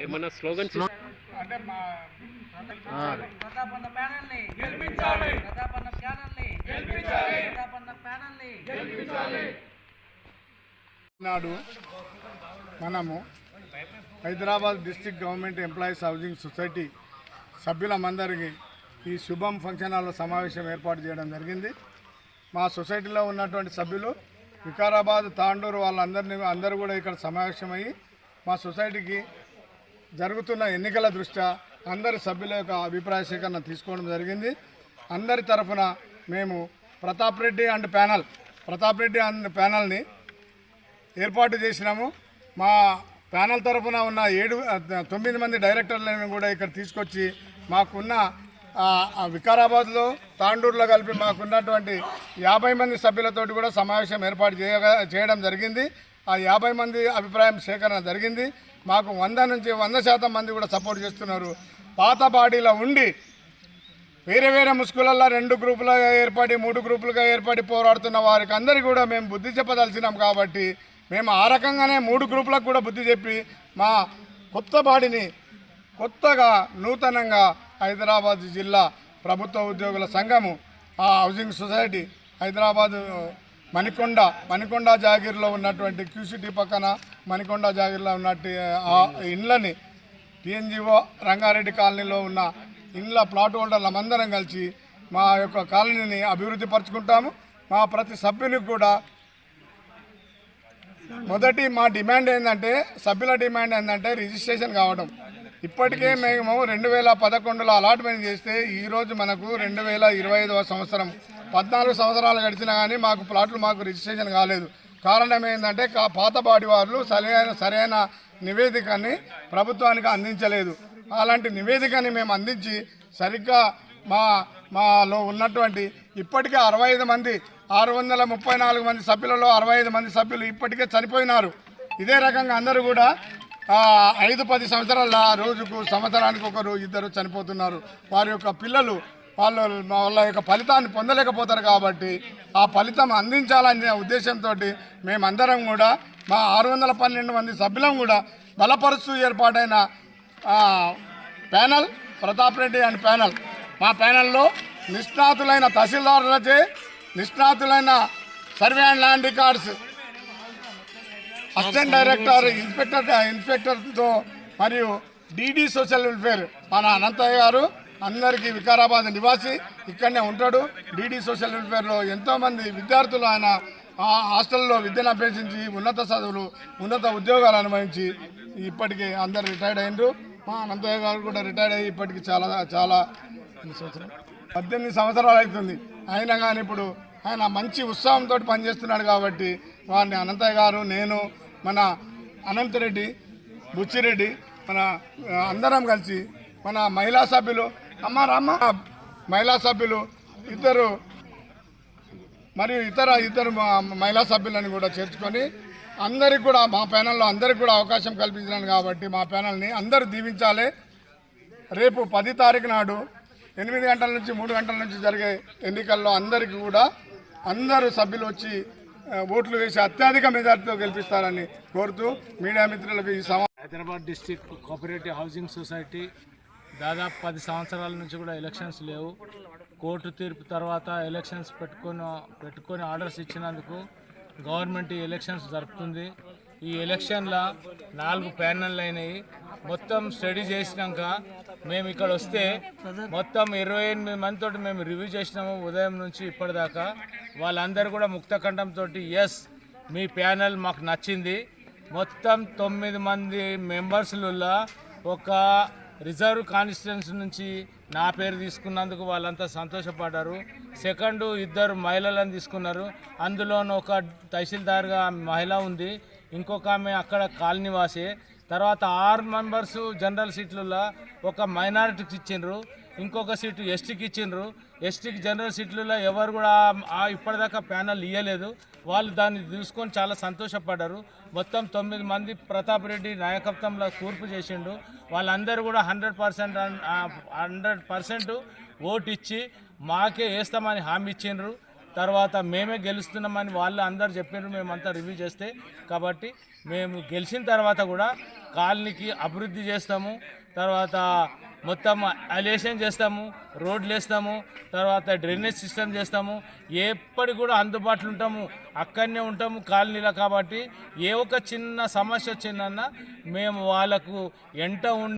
ఏమన్నా స్లోగన్స్ అంటే మా ప్రతాపన్న ప్యానల్ని. గెలిపించాలి. ప్రతాపన్న ప్యానల్ని. గెలిపించాలి. ప్రతాపన్న ప్యానల్ని. గెలిపించాలి. నాడు మనము Hyderabad district government employees housing society సభ్యులమందరికీ ఈ శుభం ఫంక్షన్ హాల్లో సమావేశం ఏర్పాటు చేయడం జరిగింది. మా సొసైటీలో ఉన్నటువంటి సభ్యులు వికారాబాద్ తాండూరు వాళ్ళందరినీ అందరూ కూడా ఇక్కడ సమావేశమయ్యి మా సొసైటీకి జరుగుతున్న ఎన్నికల దృష్ట్యా అందరి సభ్యుల యొక్క అభిప్రాయ సేకరణ తీసుకోవడం జరిగింది. అందరి తరఫున మేము Pratap Reddy and panel Pratap Reddy and ప్యానల్ని ఏర్పాటు చేసినాము. మా ప్యానల్ తరఫున ఉన్న ఏడు తొమ్మిది మంది డైరెక్టర్లను కూడా ఇక్కడ తీసుకొచ్చి మాకున్న వికారాబాద్లో తాండూరులో కలిపి మాకున్నటువంటి యాభై మంది సభ్యులతోటి కూడా సమావేశం ఏర్పాటు చేయగా చేయడం జరిగింది. ఆ యాభై మంది అభిప్రాయం సేకరణ జరిగింది. మాకు వంద నుంచి వంద శాతం మంది కూడా సపోర్ట్ చేస్తున్నారు. పాత బాడీలో ఉండి వేరే వేరే ముసుగులల్లో రెండు గ్రూపులుగా ఏర్పడి మూడు గ్రూపులుగా ఏర్పడి పోరాడుతున్న వారికి అందరికీ కూడా మేము బుద్ధి చెప్పదలిచినాం కాబట్టి మేము ఆ రకంగానే మూడు గ్రూపులకు కూడా బుద్ధి చెప్పి మా కొత్త బాడిని కొత్తగా నూతనంగా హైదరాబాద్ జిల్లా ప్రభుత్వ ఉద్యోగుల సంఘము ఆ హౌసింగ్ సొసైటీ హైదరాబాద్ మణికొండ మణికొండ జాగీర్లో ఉన్నటువంటి క్యూసిటీ పక్కన మణికొండ జాగీర్లో ఉన్నట్టు ఆ ఇండ్లని టీఎన్జిఓ రంగారెడ్డి కాలనీలో ఉన్న ఇండ్ల ప్లాట్ హోల్డర్లందరం కలిసి మా యొక్క కాలనీని అభివృద్ధి పరుచుకుంటాము మా ప్రతి సభ్యునికి కూడా మొదటి మా డిమాండ్ ఏంటంటే సభ్యుల డిమాండ్ ఏంటంటే రిజిస్ట్రేషన్ కావడం ఇప్పటికే మేము రెండు వేల పదకొండులో అలాట్మెంట్ చేస్తే ఈరోజు మనకు రెండు వేల ఇరవై ఐదవ సంవత్సరం. పద్నాలుగు సంవత్సరాలు గడిచినా కానీ మాకు ప్లాట్లు మాకు రిజిస్ట్రేషన్ కాలేదు. కారణం ఏంటంటే కా- పాత బాడి వాళ్ళు సరైన సరైన నివేదికని ప్రభుత్వానికి అందించలేదు. అలాంటి నివేదికని మేము అందించి సరిగ్గా మా మాలో ఉన్నటువంటి ఇప్పటికే అరవై ఐదు మంది ఆరు వందల ముప్పై నాలుగు మంది సభ్యులలో అరవై ఐదు మంది సభ్యులు ఇప్పటికే చనిపోయినారు. ఇదే రకంగా అందరూ కూడా ఐదు పది సంవత్సరాల రోజుకు సంవత్సరానికి ఒకరు ఇద్దరు చనిపోతున్నారు. వారి యొక్క పిల్లలు వాళ్ళు వాళ్ళ యొక్క ఫలితాన్ని పొందలేకపోతారు కాబట్టి ఆ ఫలితం అందించాలనే ఉద్దేశంతో మేమందరం కూడా మా ఆరు వందల పన్నెండు మంది సభ్యులం కూడా బలపరుస్తూ ఏర్పాటైన panel Pratap Reddy and panel. మా ప్యానల్లో నిష్ణాతులైన తహసీల్దారులచే నిష్ణాతులైన survey and land records assistant director inspector ఇన్స్పెక్టర్తో మరియు డీడీ సోషల్ వెల్ఫేర్ మన అనంతయ్య గారు అందరికీ వికారాబాద్ నివాసి ఇక్కడనే ఉంటాడు. డీడీ సోషల్ వెల్ఫేర్లో ఎంతోమంది విద్యార్థులు ఆయన ఆ హాస్టల్లో విద్యను అభ్యసించి ఉన్నత చదువులు ఉన్నత ఉద్యోగాలు అనుభవించి ఇప్పటికీ అందరు రిటైర్డ్ అయ్యారు మా అనంతయ్య గారు కూడా రిటైర్డ్ అయ్యి ఇప్పటికీ చాలా చాలా పద్దెనిమిది సంవత్సరాలు అవుతుంది. అయినా కానీ ఇప్పుడు ఆయన మంచి ఉత్సాహంతో పనిచేస్తున్నాడు కాబట్టి వారిని అనంతయ్య గారు నేను మన అనంతరెడ్డి బుచ్చిరెడ్డి మన అందరం కలిసి మన మహిళా సభ్యులు అమ్మ రామ్మ మహిళా సభ్యులు ఇద్దరు మరియు ఇతర ఇద్దరు మహిళా సభ్యులను కూడా చేర్చుకొని అందరికి కూడా మా ప్యానల్లో అందరికి కూడా అవకాశం కల్పించినాను కాబట్టి మా ప్యానల్ని అందరూ దీవించాలి. రేపు పది తారీఖు నాడు ఎనిమిది గంటల నుంచి మూడు గంటల నుంచి జరిగే ఎన్నికల్లో అందరికీ కూడా అందరూ సభ్యులు వచ్చి ఓట్లు వేసి అత్యధిక మెజార్టీతో గెలిపిస్తారని కోరుతూ మీడియా మిత్రులకు ఈ సమా Hyderabad district cooperative housing society దాదాపు పది సంవత్సరాల నుంచి కూడా ఎలక్షన్స్ లేవు. కోర్టు తీర్పు తర్వాత ఎలక్షన్స్ పెట్టుకొని పెట్టుకొని ఆర్డర్స్ ఇచ్చినందుకు గవర్నమెంట్ ఈ ఎలక్షన్స్ జరుపుతుంది. ఈ ఎలక్షన్లో నాలుగు ప్యానెళ్ళు అయినాయి. మొత్తం స్టడీ చేసినాక మేము ఇక్కడ వస్తే మొత్తం ఇరవై ఎనిమిది మందితో మేము రివ్యూ చేసినాము ఉదయం నుంచి ఇప్పటిదాకా. వాళ్ళందరూ కూడా ముక్తఖండంతో ఎస్ మీ ప్యానెల్ మాకు నచ్చింది. మొత్తం తొమ్మిది మంది మెంబర్స్లలో ఒక రిజర్వ్ కాన్స్టిట్యున్సీ నుంచి నా పేరు తీసుకున్నందుకు వాళ్ళంతా సంతోషపడ్డారు. సెకండ్ ఇద్దరు మహిళలను తీసుకున్నారు. అందులోనూ ఒక తహసీల్దార్గా మహిళ ఉంది. ఇంకొక ఆమె అక్కడ కాలనీవాసే. తర్వాత ఆరు మెంబర్స్ జనరల్ సీట్లలో ఒక మైనారిటీకి ఇచ్చిండ్రు ఇంకొక సీటు ఎస్టీకి ఇచ్చిండ్రు. ఎస్టీకి జనరల్ సీట్లలో ఎవరు కూడా ఇప్పటిదాకా ప్యానల్ ఇవ్వలేదు వాళ్ళు దాన్ని చూసుకొని చాలా సంతోషపడ్డారు. మొత్తం తొమ్మిది మంది ప్రతాప్ రెడ్డి నాయకత్వంలో కూర్పు చేసిండు. వాళ్ళందరూ కూడా hundred percent hundred percent vote ఇచ్చి మాకే వేస్తామని హామీ ఇచ్చిండ్రు. తర్వాత మేమే గెలుస్తున్నామని వాళ్ళు అందరు చెప్పారు మేమంతా రివ్యూ చేస్తే. కాబట్టి మేము గెలిచిన తర్వాత కూడా కాలనీకి అభివృద్ధి చేస్తాము. తర్వాత మొత్తం అలేషన్ చేస్తాము రోడ్లు వేస్తాము తర్వాత డ్రైనేజ్ సిస్టమ్ చేస్తాము. ఎప్పటి కూడా అందుబాటులో ఉంటాము అక్కడనే ఉంటాము కాలనీలో కాబట్టి ఏ ఒక చిన్న సమస్య వచ్చిందన్నా మేము వాళ్ళకు ఎంట ఉండి